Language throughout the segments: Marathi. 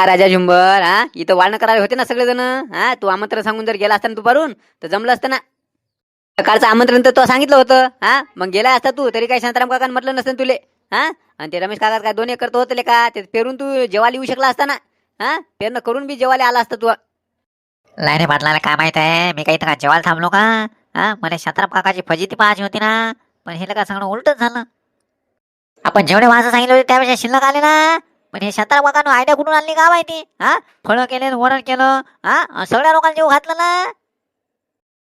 काय राजा झुंबर हा? इथं वाळणं करायला होते ना सगळेजण हा? तू आमंत्रण सांगून जर गेला असता ना दुपारून तर जमलं असतं ना? सकाळचं आमंत्रण तर तो सांगितलं होतं हा? मग गेला असता तू तरी काही शांताराम काका म्हटलं नसतं तुले हा? आणि ते रमेश काका काय दोन एकर तर होतले का? ते पेरून तू जेवायला येऊ शकला असता ना हा? पेरणं करून बी जेवायला आला असता तू. लाईने पाटलाला काय माहीत आहे? मी काही तर जेवायला थांबलो का? हा? मला शांताराम काकाची फजिती पाहायची होती ना पण हे का सगळं उलटच झालं. आपण जेवढे माणसं सांगितलं होते त्यापेक्षा शिल्लक आले ना? पण हे शांताराम काकानं आयडिया कुठून आणली का माहिती हा? फळं केले वरण केलं हा? सगळ्या लोकांना जेव घातलं ना?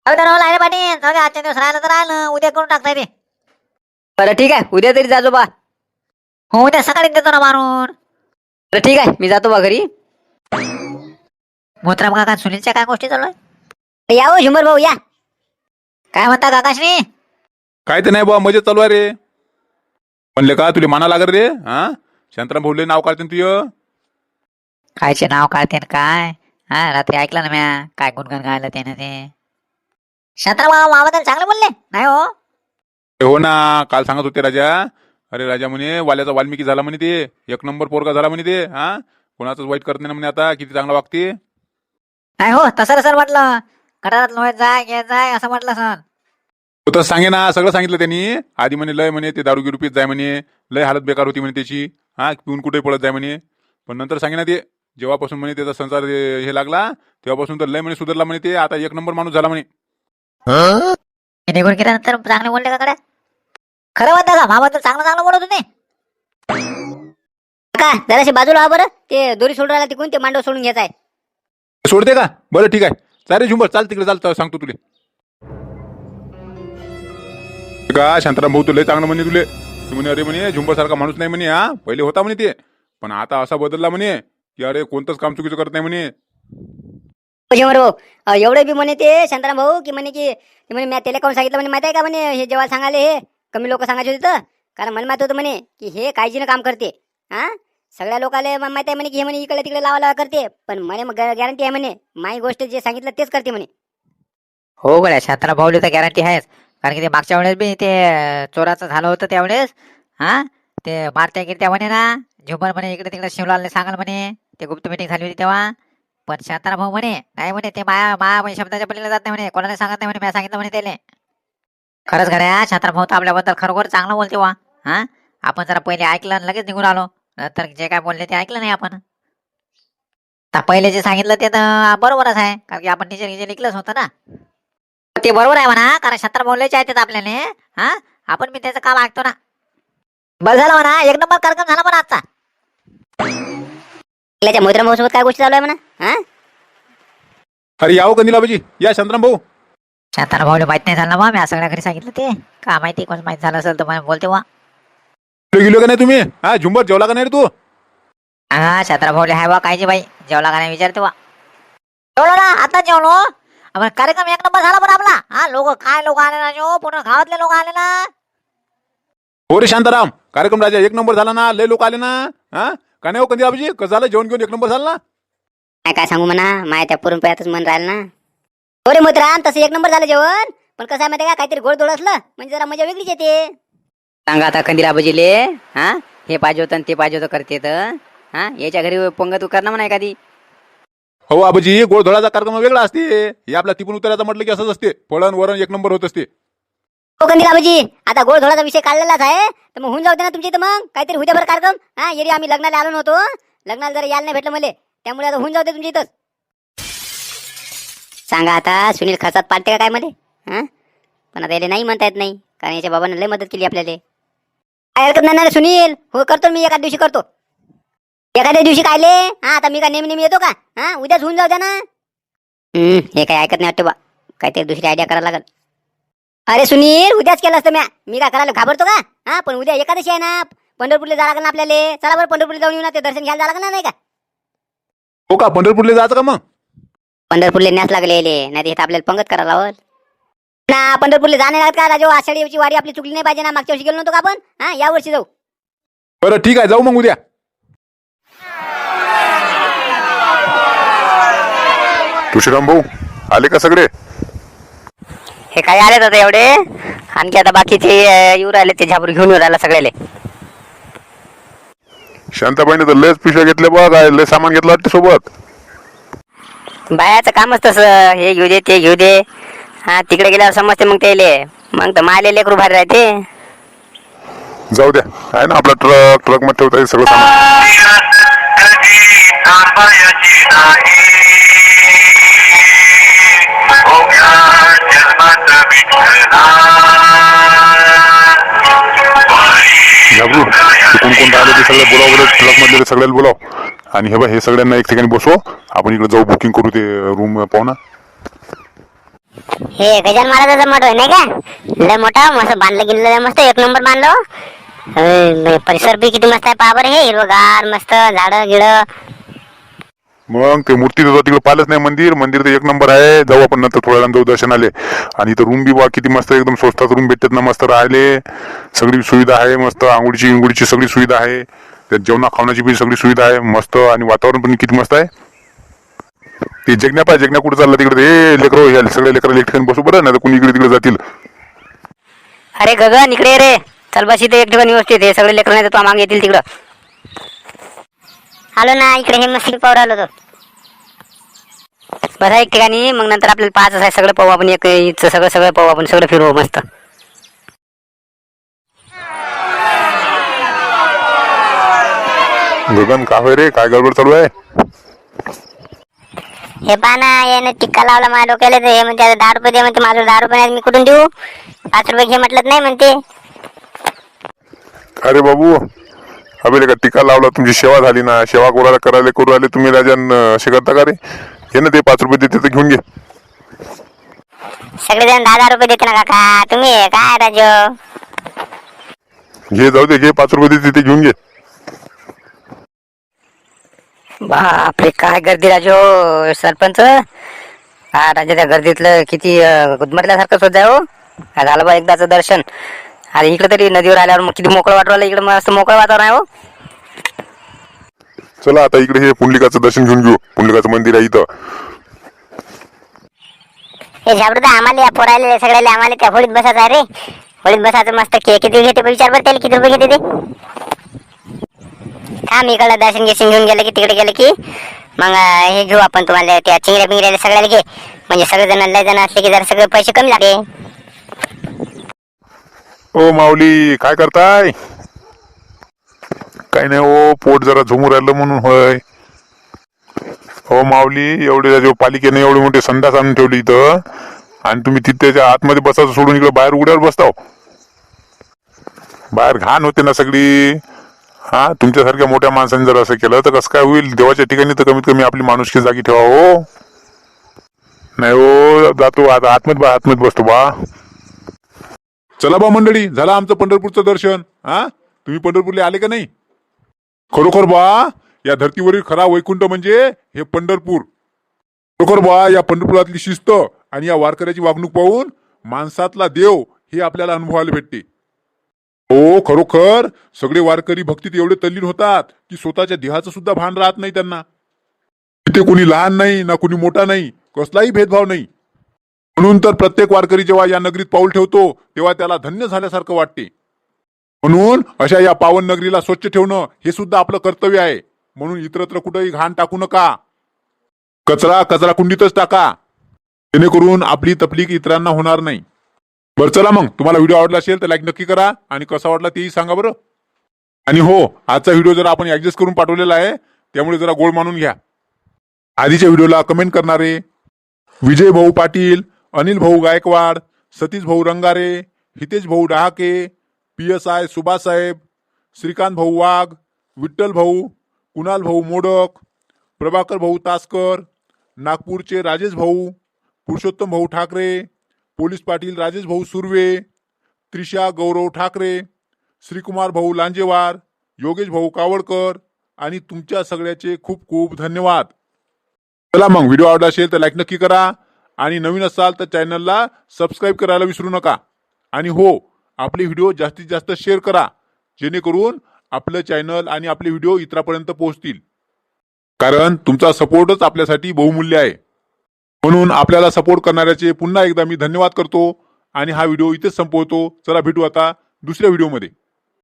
तर पाटील जाऊ आजच्या दिवस राहिलं तर राहिलं उद्या करून टाकता येते बरं ठीक आहे. उद्या तरी जाजो बा हो उद्या सकाळी देतो ना मारून. बरं ठीक आहे. मी जातो बा घरी. मोत्राम काका सुनीलच्या काय गोष्टी चालू आहे या हो झुंबर भाऊ या. काय म्हणता काकाश्री? काय ते नाही बा मजेत चालू आहे रे. म्हणले का तुला माना लागत रे? हा? शांताराम भाऊले नाव काढते तुझं? कायचे नाव काढते काय? हा रात्री ऐकलं ना म्या काय गुणगण गायलं त्यानं ते. शांताराम मामाबद्दल चांगलं बोलले. नाही हो. हो ना काल सांगत होते राजा. अरे राजा म्हणे वाल्याचा वाल्मिकी झाला म्हणे ते. एक नंबर पोरगा झाला म्हणे ते हा? कोणाचंच वाईट करत नाही म्हणे आता किती चांगला वागते. नाही हो तसं सर म्हटलं. कटारात लोहेत जाय घेत जाय असं म्हटलं सर तो तसं सांगे ना सगळं सांगितलं त्यांनी. आधी म्हणे लय म्हणे ते दारू गिरू पीत जाय म्हणे. लय हालत बेकार होती म्हणे त्याची. हा पिऊन कुठे पळत जाय म्हणे. पण नंतर सांगे ना ते जेव्हापासून म्हणे त्याचा संसार हे लागला तेव्हापासून तर लय म्हणे सुधारला म्हणे ते आता एक नंबर माणूस झाला म्हणे. निघून गेल्यानंतर चांगले बोलले का कडे खरं म्हणता का? मामाबद्दल चांगलं चांगलं बोलत होते. का? जराशी बाजूला हा बरं. ते दोरी सोडून राहिला तिकडून ते मांडव सोडून घ्यायचा आहे. सोडते का? बरं ठीक आहे. चालेल झुंबर. चाल तिकडे चाल सांगतो तुले. का शांताराम भाऊ तुला चांगलं म्हणे तुले. तू म्हणे अरे म्हणे झुंबर सारखा माणूस नाही म्हणे हा. पहिले होता म्हणे ते. पण आता असा बदलला म्हणे की अरे कोणतंच काम चुकीचं करत नाही म्हणे. भाऊ एवढं बी म्हणे ते शांताराम भाऊ की म्हणे की ते म्हणे मी त्याला कोण सांगितलं म्हणे माहिती आहे का म्हणे हे जेव्हा सांगाले हे? कमी लोक सांगायचे होते तर. कारण मला माहीत होतं म्हणे की हे काळजीनं काम करते हा. सगळ्या लोकांना म- माहीत आहे म्हणे की हे म्हणे इकडे तिकडे लावा लावा करते. पण म्हणे मग गॅरंटी आहे म्हणे माही गोष्ट जे सांगितलं तेच करते म्हणे. हो गड्या शांताराम भाऊली तर गॅरंटी आहेच. कारण की ते मागच्या वेळेस बी ते चोराचं झालं होतं त्यावेळेस. हा? ते मारत्या गिरत्या म्हणे ना झुंबर म्हणे इकडे तिकडे शिवलालने सांगाल म्हणे ते गुप्त मिटिंग झाली होती तेव्हा. पण शांतारा भाऊ म्हणे नाही म्हणे ते माया माया म्हणजे शब्दाच्या पलीला जात नाही म्हणे कोणाला सांगत नाही म्हणे मी सांगितलं म्हणे त्याला. खरंच खऱ्या शांतारा भाऊ तर आपल्याबद्दल खरोखर चांगलं बोलते वा. हा? आपण जरा पहिले ऐकलं आणि लगेच निघून आलो. नंतर जे काय बोलले ते ऐकलं नाही आपण. आता पहिले जे सांगितलं ते तर बरोबरच आहे. कारण की आपण टीचर गिचर लिखलंच होतं ना. ते बरोबर आहे म्हणा कारण शांताराम बोललेच आहेत आपल्याला. हा? आपण मी त्याचं काम ऐकतो ना? बरं झालं म्हणा एक नंबर कार्यक्रम झाला म्हणा आजचा. त्याच्या मोत्रा भाऊ सोबत काय गोष्टी चालू आहे म्हणा? हा? अरे यावं कंदीला बाजी या शांताराम भाऊ. शांताराम भाऊला माहीत नाही झालं बा मी सगळ्या घरी सांगितलं ते. का माहिती कोण माहीत झालं असेल तर मला बोलते वा गेलो गेलो का नाही तुम्ही? हा झुंबर जेवला का नाही रे तू? हा शांताराम भाऊले हाय बा कायचे बाई जेवला का नाही विचारते वा जेवलो ना आता जेवलो. कार्यक्रम एक नंबर झाला पण आपला. हा लोक काय लोक आले ना जो? पूर्ण गावातले लोक आले ना? हो रे शांताराम कार्यक्रम राजा एक नंबर झाला ना? लय लोक आले ना? हा? का नाही हो कंदीला बाजी कसं झालं? जेवण घेऊन एक नंबर झाला ना? काय काय सांगू म्हणा? माया त्या पुरून पयातच मन राहिलं ना. हो रे मोत्रा तसं एक नंबर झालं जेवण. पण कसं आहे माहिती आहे का? काहीतरी गोड धोड असलं. म्हणजे जरा मजा वेगळीच येते. सांगा आता कंदिरा बजीले हा? हे पाहिजे होतं आणि ते पाहिजे होतं करते तर हा? याच्या घरी पंग तू करणार म्हणा एखादी. हो आबाजी गोळधोळाचा कार्यक्रम वेगळा असते. हे आपला तिपून उतरायचं म्हटलं की असंच असते. फळण वरण एक नंबर होत असते. हो कंदिरा बजी आता गोळधोळाचा विषय काढलेलाच आहे. तर मग होऊन जाऊ दे ना तुमच्या इथं मग. काहीतरी उद्या बरं कार्यक्रम. हा येरी आम्ही लग्नाला आलो नव्हतो. लग्नाला जरा यायला नाही भेटलं मला. त्यामुळे आता होऊन जाऊ दे तुमच्या इथंच. सांगा आता सुनील खर्चात पाडते का काय मध्ये हा? पण आता याला नाही म्हणता येत नाही. कारण याच्या बाबांना लय मदत केली आपल्याला. काय हरकत नाही ना रे सुनील? हो करतो मी एका दिवशी करतो. एखाद्या दिवशी कायले? हा आता मी काय नेहमी नेहमी येतो का? हा उद्याच होऊन जाऊ द्या ना. हम्म, हे काय ऐकत नाही वाटतं बा. काहीतरी दुसरी आयडिया करायला लागल. अरे सुनील उद्याच केलं असतं म्या. मी काय करायला घाबरतो का? हा पण उद्या एकादशी आहे ना. पंढरपूरला जावं लागेल ना आपल्याला. चला बरं पंढरपूरला जाऊन येऊ ना. ते दर्शन घ्यायला जावं लागेल ना नाही का? हो का? पंढरपूरला जायचं का मग? पंढरपूरला न्यास लागले नाही ते आपल्याला पंगत करायला लावल. ना पंढरपूरला जाणे लागत का? राजो आषाढीची वारी आपली चुकली नाही पाहिजे ना. मागच्या वर्षी गेलो नव्हतो का आपण? हा या वर्षी जाऊ. बरं ठीक आहे. जाऊ मग उद्या. तुळशीराम भाऊ आले का सगळे? हे काय आले आता एवढे? आणखी आता बाकीचे येऊ राहिले ते झाबरू घेऊन येऊ राहिला सगळ्याले. शांताबाईने तर लयच पिशव्या घेतल्या बघ काय लय सामान घेतलं वाटतं सोबत. बायाचं कामच तसं हे घेऊ दे ते घेऊ दे. हा तिकडे गेल्यावर समजते मग त्याले. मग तर माले लेकरू भारी राहते. जाऊ द्या आहे ना आपला ट्रक ट्रकमध्ये ठेवता येईल सगळं सामान. घाबरू. ते कोण कोण राहिले ते सगळे बोलाव बरं ट्रक मधले सगळ्याला बोलाव. आणि हे बघ हे सगळ्यांना एक ठिकाणी बसव आपण इकडे जाऊ बुकिंग करू ते रूम पाहू ना हे गजान महाराजाचा मठ होय नाही का? लय मोठा मस्त बांधलं गेलेलं मस्त एक नंबर बांधलो अरे, परिसर बी किती मस्त आहे पाहा बरं हे हिरवगार मस्त झाडं गिडं. मग ते मूर्ती तर तिकडे पाहिलंच नाही मंदिर. मंदिर तर एक नंबर आहे. जाऊ आपण नंतर थोड्या वेळानं जाऊ दर्शनाले. आणि इथं रूम बी बा किती मस्त एकदम स्वस्तात रूम भेटतात ना मस्त राहिले. सगळी सुविधा आहे मस्त आंघोळीची इंगोळीची सगळी सुविधा आहे. त्यात जेवणा खावण्याची बी सगळी सुविधा आहे मस्त. आणि वातावरण पण किती मस्त आहे. ते जगण्या पाय जगण्या कुठे चाललं तिकडे? हे लेकरं हे सगळे लेकरं एक ठिकाणी बसू बरं नाही तर कुणी इकडे तिकडे जातील. अरे गगन इकडे रे. चल बस इथे एक ठिकाणी व्यवस्थित हे सगळे लेकरं नाही तर मागे येतील तिकडं. आलो ना इकडे हे मस्त पाहू राहिलो तो बरं एक ठिकाणी मग नंतर आपल्याला पाच आहे सगळं पाहू आपण एक सगळं सगळं पाहू आपण सगळं फिरवू मस्त. गगन का होय रे? काय गडबड चालू आहे? हे पहा ना याने टिक्का लावला माझ्या डोक्याला तर हे म्हणते आता दहा रुपये दे म्हणते माझं दहा रुपये नाही, मी कुठून देऊ? पाच रुपये घे म्हटलं नाही म्हणते. अरे बाबू अबे का टीका लावला तुमची सेवा झाली ना सेवा कोणाला करायला करू आले तुम्ही राजन असे करता का रे? हे ना ते पाच रुपये देते तर घेऊन घे. सगळेजण दहा दहा रुपये देते ना काका. तुम्ही काय राजो घे जाऊ दे घे पाच रुपये देते ते घेऊन घे. बापरे काय गर्दी राजो सरपंच. हा राजा त्या गर्दीतलं किती होत आहे हो. काय झालं बा एकदाचं दर्शन. अरे इकडे तरी नदीवर आल्यावर मग किती मोकळं वाटू राहिलं इकडे मस्त मोकळं वातावरण आहे हो. चला आता इकडे हे पुंडलिकाचं दर्शन घेऊन घेऊ. पुंडलिकाचं मंदिर आहे इथं. हे झाबडू तर आम्हाला या पोरायला सगळ्याला आम्हाला त्या होळीत बसायचं आहे रे. होळीत बसायचं मस्त के किती घेते बरं विचार बरं त्याला किती रुपये घेते ते. थांब इकडं दर्शन घेशील घेऊन गेलं की तिकडे गेलं की. मग अं, हे घेऊ आपण तुम्हाला त्या चिंगड्या बिंगड्याला सगळ्याला घे. म्हणजे सगळेजण लय जण असले की जरा सगळे पैसे कमी लागले. ओ माऊली काय करताय? काय नाही ओ पोट जरा झुमू राहिलं म्हणून होय. हो माऊली एवढे जो पालिकेने एवढे मोठे संडास आणून ठेवली इथं. आणि तुम्ही तिथेच्या त्याच्या आतमध्ये बसायचं सोडून इकडे बाहेर उघड्यावर बसताव. बाहेर घाण होते ना सगळी. हा तुमच्यासारख्या मोठ्या माणसाने जर असं केलं तर कसं काय होईल? देवाच्या ठिकाणी तर कमीत कमी आपली माणुसकी जागी ठेवा हो. नाही हो जातो आता आतमध्ये बा आतमध्ये बसतो बा. चला बा मंडळी झालं आमचं पंढरपूरचं दर्शन. हा? तुम्ही पंढरपूरला आले का नाही? खरोखर बा या धर्तीवरील खरा वैकुंठ म्हणजे हे पंढरपूर. खरोखर बा या पंढरपुरातली शिस्त आणि या वारकऱ्याची वागणूक पाहून माणसातला देव हे आपल्याला अनुभवायला भेटते. हो खरोखर सगळे वारकरी भक्तीत एवढे तल्लीन होतात की स्वतःच्या देहाचं सुद्धा भान राहत नाही त्यांना. तिथे कोणी लहान नाही ना कोणी मोठा नाही कसलाही भेदभाव नाही. म्हणून तर प्रत्येक वारकरी जेव्हा या नगरीत पाऊल ठेवतो तेव्हा त्याला धन्य झाल्यासारखं वाटते. म्हणून अशा या पावन नगरीला स्वच्छ ठेवणं हे सुद्धा आपलं कर्तव्य आहे. म्हणून इतरत्र कुठेही घाण टाकू नका. कचरा कचरा कुंडीतच टाका. जेणेकरून आपली तपलीक इतरांना होणार नाही. बरं चला मग. तुम्हाला व्हिडिओ आवडला असेल तर लाईक नक्की करा. आणि कसा वाटला तेही सांगा बरं. आणि हो आजचा व्हिडिओ जरा आपण ऍडजस्ट करून पाठवलेला आहे. त्यामुळे जरा गोड मानून घ्या. आधीच्या व्हिडिओला कमेंट करणारे विजय भाऊ पाटील अनिल भाऊ गायकवाड सतीश भाऊ रंगारे हितेश भाऊ डहाके पी एस आय सुभाषसाहेब श्रीकांत भाऊ वाघ विठ्ठल भाऊ कुणाल भाऊ मोडक प्रभाकर भाऊ तासकर नागपूरचे राजेश भाऊ पुरुषोत्तम भाऊ ठाकरे पोलीस पाटील राजेश भाऊ सुर्वे त्रिशा गौरव ठाकरे श्रीकुमार भाऊ लांजेवार योगेश भाऊ कावडकर आणि तुमच्या सगळ्याचे खूप खूप धन्यवाद. चला मग व्हिडिओ आवडला असेल तर लाईक नक्की करा. आणि नवीन असाल तर चॅनलला सबस्क्राईब करायला विसरू नका. आणि हो आपले व्हिडिओ जास्तीत जास्त शेअर करा जेणेकरून आपलं चॅनल आणि आपले व्हिडिओ इतरापर्यंत पोहोचतील. कारण तुमचा सपोर्टच आपल्यासाठी बहुमूल्य आहे. म्हणून आपल्याला सपोर्ट करणाऱ्याचे पुन्हा एकदा मी धन्यवाद करतो आणि हा व्हिडिओ इथेच संपवतो. चला भेटू आता दुसऱ्या व्हिडिओमध्ये.